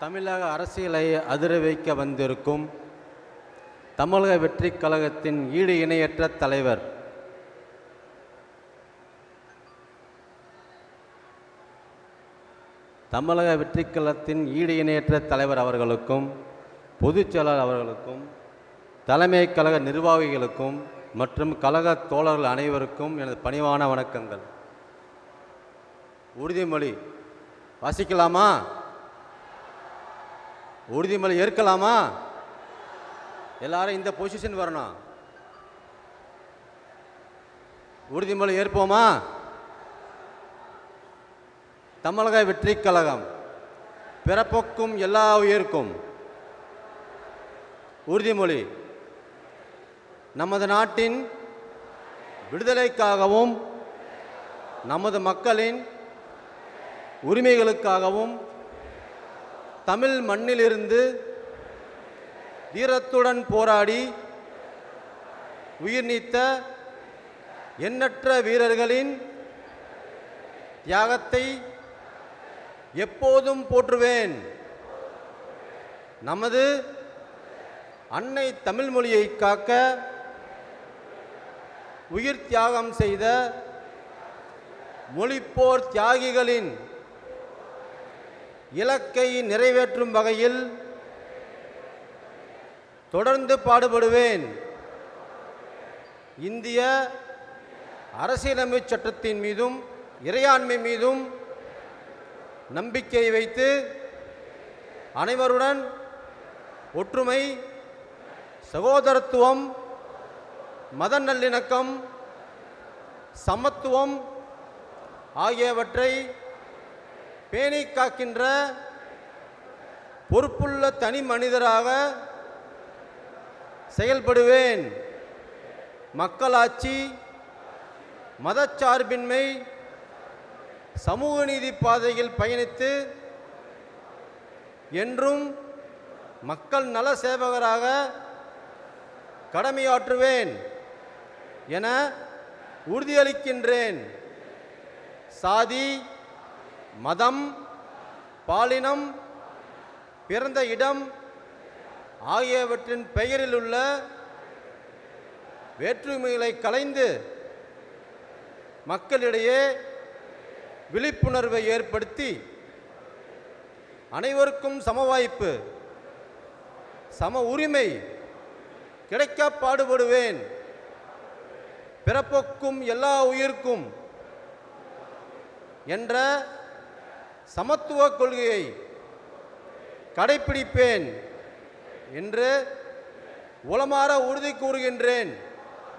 தமிழக அரசியலை அதிர வைக்க வந்திருக்கும் தமிழக வெற்றிக் கழகத்தின் ஈடு இணையற்ற தலைவர். தமிழக வெற்றிக் கழகத்தின் ஈடு இணையற்ற தலைவர் அவர்களுக்கும் பொதுச் செயலாளர் அவர்களுக்கும் தலைமை கழக நிர்வாகிகளுக்கும் மற்றும் கழக தோழர்கள் அனைவருக்கும் எனது பணிவான வணக்கங்கள். உறுதிமொழி. வாசிக்கலாமா? உறுதிமொழி ஏற்கலாமா? எல்லாரும் இந்த பொசிஷன் வரணும். உறுதிமொழி ஏற்போமா? தமிழக வெற்றி கழகம். பிறப்புக்கும் எல்லா உயிருக்கும். உறுதிமொழி. நமது நாட்டின் விடுதலைக்காகவும் நமது மக்களின் உரிமைகளுக்காகவும் தமிழ் மண்ணிலிருந்து வீரத்துடன் போராடி உயிர் நீத்த எண்ணற்ற வீரர்களின் தியாகத்தை எப்போதும் போற்றுவேன். நமது அன்னை தமிழ் மொழியை காக்க உயிர் தியாகம் செய்த மொழிப்போர் தியாகிகளின் இலக்கை நிறைவேற்றும் வகையில் தொடர்ந்து பாடுபடுவேன். இந்திய அரசியலமைப்பு சட்டத்தின் மீதும் இறையாண்மை மீதும் நம்பிக்கை வைத்து அனைவருடன் ஒற்றுமை சகோதரத்துவம் மத நல்லிணக்கம் சமத்துவம் ஆகியவற்றை பேணி காக்கின்ற பொறுப்புள்ள தனி மனிதராக செயல்படுவேன். மக்களாட்சி மதச்சார்பின்மை சமூக நீதி பாதையில் பயணித்து என்றும் மக்கள் நல சேவகராக கடமையாற்றுவேன் என உறுதியளிக்கின்றேன். சாதி மதம் பாலினம் பிறந்த இடம் ஆகியவற்றின் பெயரில் உள்ள வேற்றுமைகளை கலைந்து மக்களிடையே விழிப்புணர்வை ஏற்படுத்தி அனைவருக்கும் சம வாய்ப்பு சம உரிமை கிடைக்க பாடுபடுவேன் பிறப்புக்கும் எல்லா உயிர்க்கும் என்ற சமத்துவ கொள்கையை கடைப்பிடிப்பேன் என்று உளமாற உறுதி கூறுகின்றேன்.